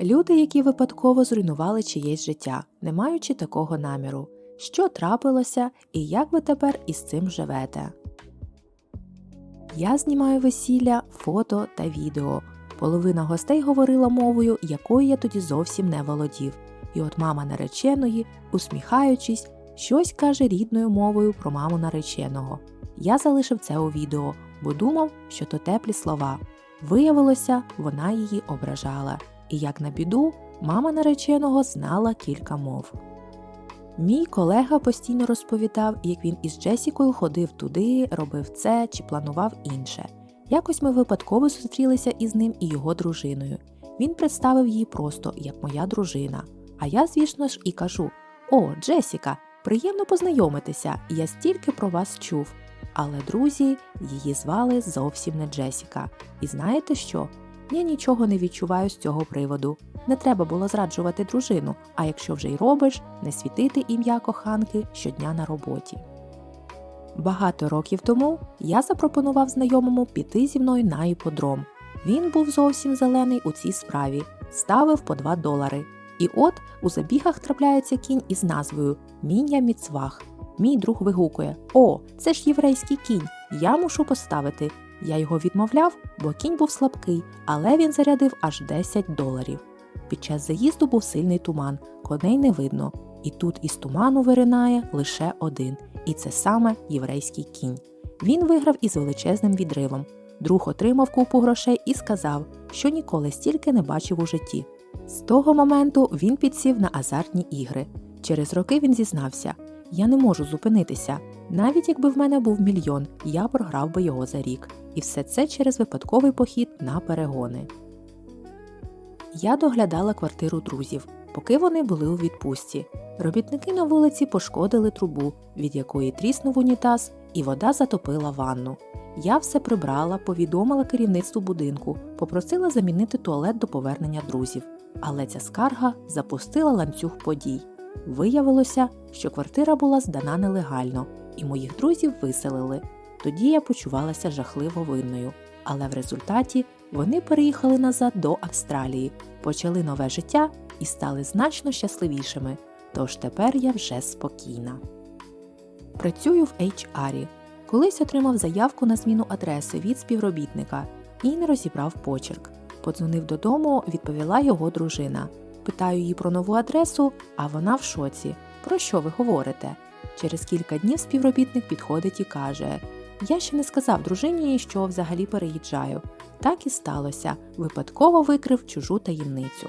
Люди, які випадково зруйнували чиєсь життя, не маючи такого наміру. Що трапилося і як ви тепер із цим живете? Я знімаю весілля, фото та відео. Половина гостей говорила мовою, якою я тоді зовсім не володів. І от мама нареченої, усміхаючись, щось каже рідною мовою про маму нареченого. Я залишив це у відео, бо думав, що то теплі слова. Виявилося, вона її ображала. І як на біду, мама нареченого знала кілька мов. Мій колега постійно розповідав, як він із Джесікою ходив туди, робив це чи планував інше. Якось ми випадково зустрілися із ним і його дружиною. Він представив її просто як моя дружина. А я, звісно ж, і кажу: О, Джесіка, приємно познайомитися, я стільки про вас чув. Але друзі, її звали зовсім не Джесіка. І знаєте що? Я нічого не відчуваю з цього приводу. Не треба було зраджувати дружину, а якщо вже й робиш, не світити ім'я коханки щодня на роботі. Багато років тому я запропонував знайомому піти зі мною на іподром. Він був зовсім зелений у цій справі, ставив по 2 долари. І от у забігах трапляється кінь із назвою Міня Міцвах. Мій друг вигукує: О, це ж єврейський кінь, я мушу поставити. Я його відмовляв, бо кінь був слабкий, але він зарядив аж 10 доларів. Під час заїзду був сильний туман, коней не видно, і тут із туману виринає лише один, і це саме єврейський кінь. Він виграв із величезним відривом. Друг отримав купу грошей і сказав, що ніколи стільки не бачив у житті. З того моменту він підсів на азартні ігри. Через роки він зізнався: Я не можу зупинитися. Навіть якби в мене був мільйон, я програв би його за рік. І все це через випадковий похід на перегони. Я доглядала квартиру друзів, поки вони були у відпустці. Робітники на вулиці пошкодили трубу, від якої тріснув унітаз, і вода затопила ванну. Я все прибрала, повідомила керівництву будинку, попросила замінити туалет до повернення друзів. Але ця скарга запустила ланцюг подій. Виявилося, що квартира була здана нелегально, і моїх друзів виселили. Тоді я почувалася жахливо винною. Але в результаті вони переїхали назад до Австралії, почали нове життя і стали значно щасливішими. Тож тепер я вже спокійна. Працюю в HR. Колись отримав заявку на зміну адреси від співробітника і не розібрав почерк. Подзвонив додому, відповіла його дружина. Питаю її про нову адресу, а вона в шоці. Про що ви говорите? Через кілька днів співробітник підходить і каже: Я ще не сказав дружині, що взагалі переїжджаю. Так і сталося, випадково викрив чужу таємницю.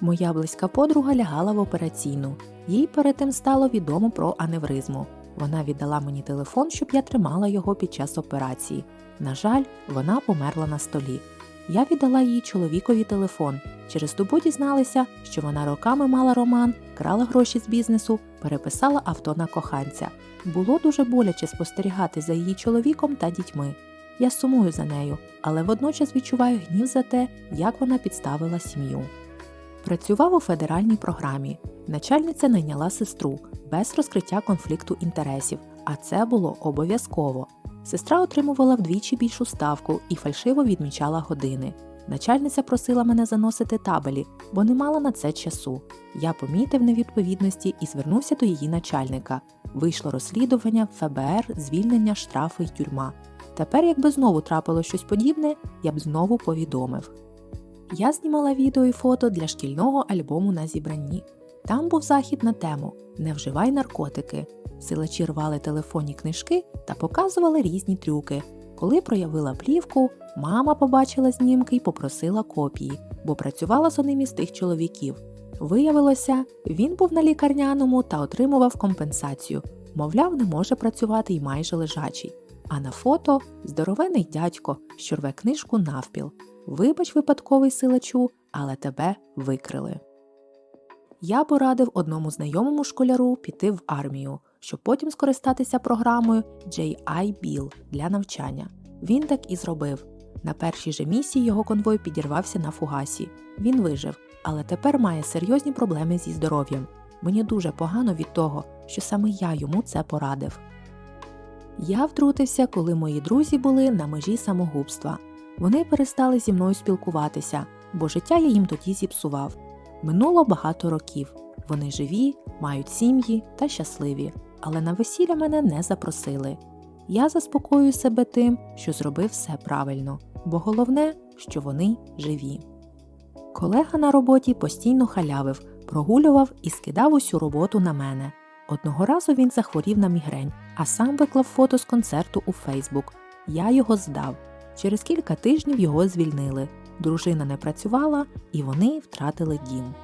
Моя близька подруга лягала в операційну. Їй перед тим стало відомо про аневризму. Вона віддала мені телефон, щоб я тримала його під час операції. На жаль, вона померла на столі. Я віддала їй чоловікові телефон. Через добу дізналися, що вона роками мала роман, крала гроші з бізнесу, переписала авто на коханця. Було дуже боляче спостерігати за її чоловіком та дітьми. Я сумую за нею, але водночас відчуваю гнів за те, як вона підставила сім'ю. Працював у федеральній програмі. Начальниця найняла сестру без розкриття конфлікту інтересів, а це було обов'язково. Сестра отримувала вдвічі більшу ставку і фальшиво відмічала години. Начальниця просила мене заносити табелі, бо не мала на це часу. Я помітив невідповідності і звернувся до її начальника. Вийшло розслідування, ФБР, звільнення, штрафи й тюрма. Тепер, якби знову трапило щось подібне, я б знову повідомив. Я знімала відео і фото для шкільного альбому на зібранні. Там був захід на тему Не вживай наркотики. Силачі рвали телефонні книжки та показували різні трюки. Коли проявила плівку, мама побачила знімки і попросила копії, бо працювала з одним із тих чоловіків. Виявилося, він був на лікарняному та отримував компенсацію. Мовляв, не може працювати й майже лежачий. А на фото здоровений дядько, що рве книжку навпіл. Вибач, випадковий силачу, але тебе викрили. Я порадив одному знайомому школяру піти в армію, щоб потім скористатися програмою JI Bill для навчання. Він так і зробив. На першій же місії його конвой підірвався на фугасі. Він вижив, але тепер має серйозні проблеми зі здоров'ям. Мені дуже погано від того, що саме я йому це порадив. Я втрутився, коли мої друзі були на межі самогубства. Вони перестали зі мною спілкуватися, бо життя я їм тоді зіпсував. Минуло багато років. Вони живі, мають сім'ї та щасливі, але на весілля мене не запросили. Я заспокоюю себе тим, що зробив все правильно, бо головне, що вони живі. Колега на роботі постійно халявив, прогулював і скидав усю роботу на мене. Одного разу він захворів на мігрень, а сам виклав фото з концерту у Фейсбук. Я його здав. Через кілька тижнів його звільнили. Дружина не працювала, і вони втратили дім.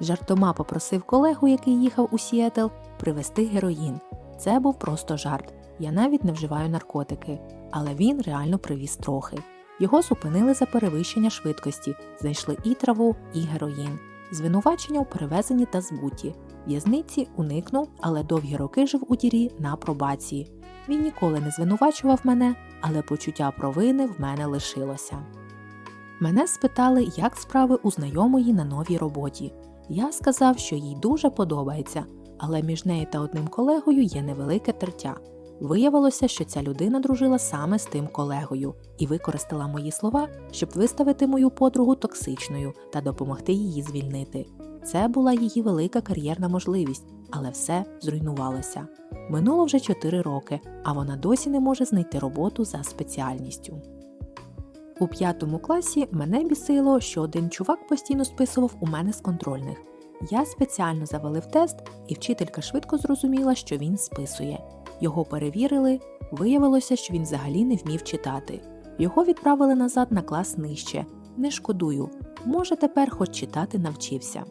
Жартома попросив колегу, який їхав у Сіетл, привезти героїн. Це був просто жарт. Я навіть не вживаю наркотики, але він реально привіз трохи. Його зупинили за перевищення швидкості, знайшли і траву, і героїн. Звинувачення у перевезенні та збуті. В'язниці уникнув, але довгі роки жив у дірі на пробації. Він ніколи не звинувачував мене, але почуття провини в мене лишилося. Мене спитали, як справи у знайомої на новій роботі. Я сказав, що їй дуже подобається, але між нею та одним колегою є невелике тертя. Виявилося, що ця людина дружила саме з тим колегою і використала мої слова, щоб виставити мою подругу токсичною та допомогти її звільнити. Це була її велика кар'єрна можливість, але все зруйнувалося. Минуло вже 4 роки, а вона досі не може знайти роботу за спеціальністю. У п'ятому класі мене бісило, що один чувак постійно списував у мене з контрольних. Я спеціально завалив тест, і вчителька швидко зрозуміла, що він списує. Його перевірили, виявилося, що він взагалі не вмів читати. Його відправили назад на клас нижче. Не шкодую, може тепер хоч читати навчився.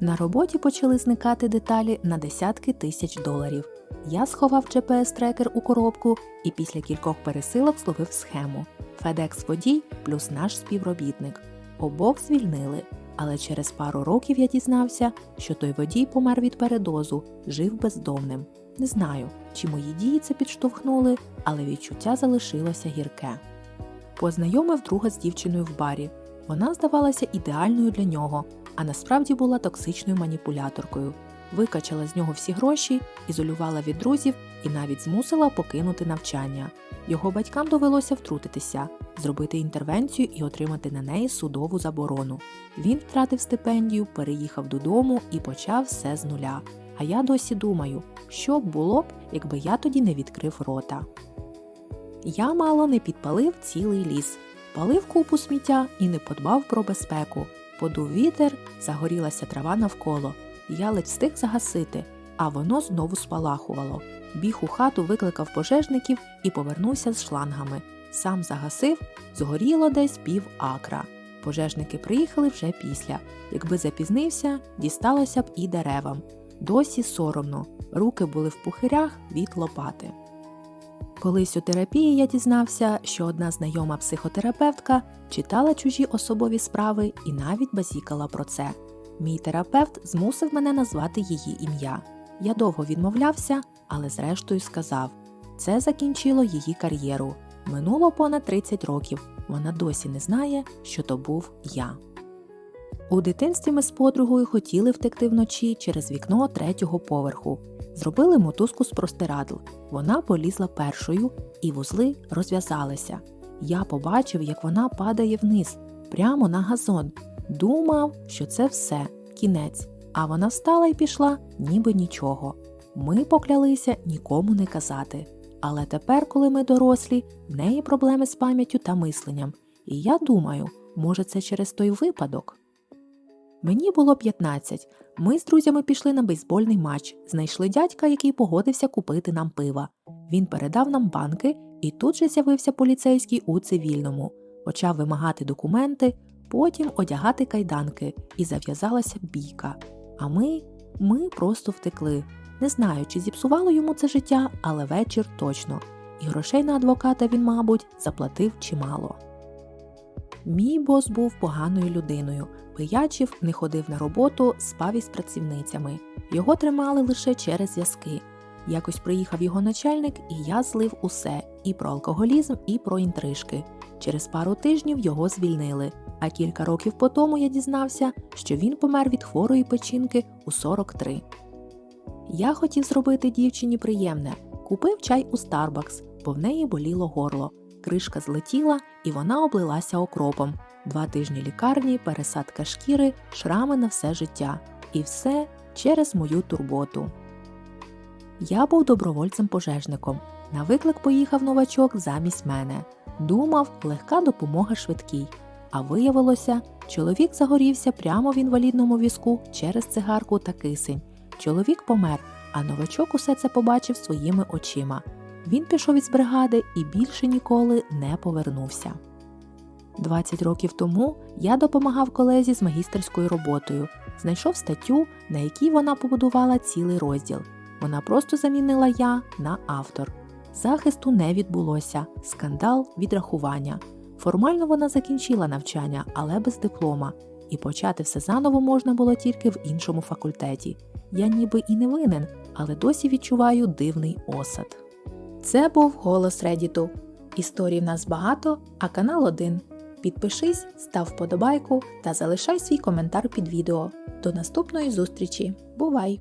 На роботі почали зникати деталі на десятки тисяч доларів. Я сховав GPS-трекер у коробку і після кількох пересилок зловив схему. FedEx водій плюс наш співробітник. Обох звільнили, але через пару років я дізнався, що той водій помер від передозу, жив бездомним. Не знаю, чи мої дії це підштовхнули, але відчуття залишилося гірке. Познайомив друга з дівчиною в барі. Вона здавалася ідеальною для нього, а насправді була токсичною маніпуляторкою. Викачала з нього всі гроші, ізолювала від друзів і навіть змусила покинути навчання. Його батькам довелося втрутитися, зробити інтервенцію і отримати на неї судову заборону. Він втратив стипендію, переїхав додому і почав все з нуля. А я досі думаю, що б було б, якби я тоді не відкрив рота. Я мало не підпалив цілий ліс, палив купу сміття і не подбав про безпеку. Подув вітер, загорілася трава навколо. Я ледь встиг загасити, а воно знову спалахувало. Біг у хату, викликав пожежників і повернувся з шлангами. Сам загасив, згоріло десь пів акра. Пожежники приїхали вже після. Якби запізнився, дісталося б і деревам. Досі соромно, руки були в пухирях від лопати. Колись у терапії я дізнався, що одна знайома психотерапевтка читала чужі особові справи і навіть базікала про це. Мій терапевт змусив мене назвати її ім'я. Я довго відмовлявся, але зрештою сказав це закінчило її кар'єру. Минуло понад 30 років. Вона досі не знає, що то був я. У дитинстві ми з подругою хотіли втекти вночі через вікно третього поверху. Зробили мотузку з простирадл. Вона полізла першою, і вузли розв'язалися. Я побачив, як вона падає вниз, прямо на газон. Думав, що це все, кінець. А вона встала і пішла, ніби нічого. Ми поклялися нікому не казати. Але тепер, коли ми дорослі, в неї проблеми з пам'яттю та мисленням. І я думаю, може, це через той випадок. Мені було 15. Ми з друзями пішли на бейсбольний матч, знайшли дядька, який погодився купити нам пива. Він передав нам банки, і тут же з'явився поліцейський у цивільному, почав вимагати документи, потім одягати кайданки, і зав'язалася бійка. А ми, ми просто втекли. Не знаю, чи зіпсувало йому це життя, але вечір точно. І грошей на адвоката він, мабуть, заплатив чимало. Мій бос був поганою людиною, пиячив, не ходив на роботу, спав із працівницями. Його тримали лише через зв'язки. Якось приїхав його начальник, і я злив усе і про алкоголізм, і про інтрижки. Через пару тижнів його звільнили, а кілька років по тому я дізнався, що він помер від хворої печінки у 43. Я хотів зробити дівчині приємне, купив чай у Starbucks, бо в неї боліло горло. Кришка злетіла, і вона облилася окропом. Два тижні лікарні, пересадка шкіри, шрами на все життя. І все через мою турботу. Я був добровольцем-пожежником. На виклик поїхав новачок замість мене. Думав, легка допомога швидкій. А виявилося, чоловік загорівся прямо в інвалідному візку через цигарку та кисень. Чоловік помер, а новачок усе це побачив своїми очима. Він пішов із бригади і більше ніколи не повернувся. 20 років тому я допомагав колезі з магістерською роботою, знайшов статтю, на якій вона побудувала цілий розділ. Вона просто замінила я на автор. Захисту не відбулося, скандал, відрахування. Формально вона закінчила навчання, але без диплома, і почати все заново можна було тільки в іншому факультеті. Я ніби і не винен, але досі відчуваю дивний осад. Це був голос Редіту. Історій в нас багато, а канал один. Підпишись, став вподобайку та залишай свій коментар під відео. До наступної зустрічі. Бувай!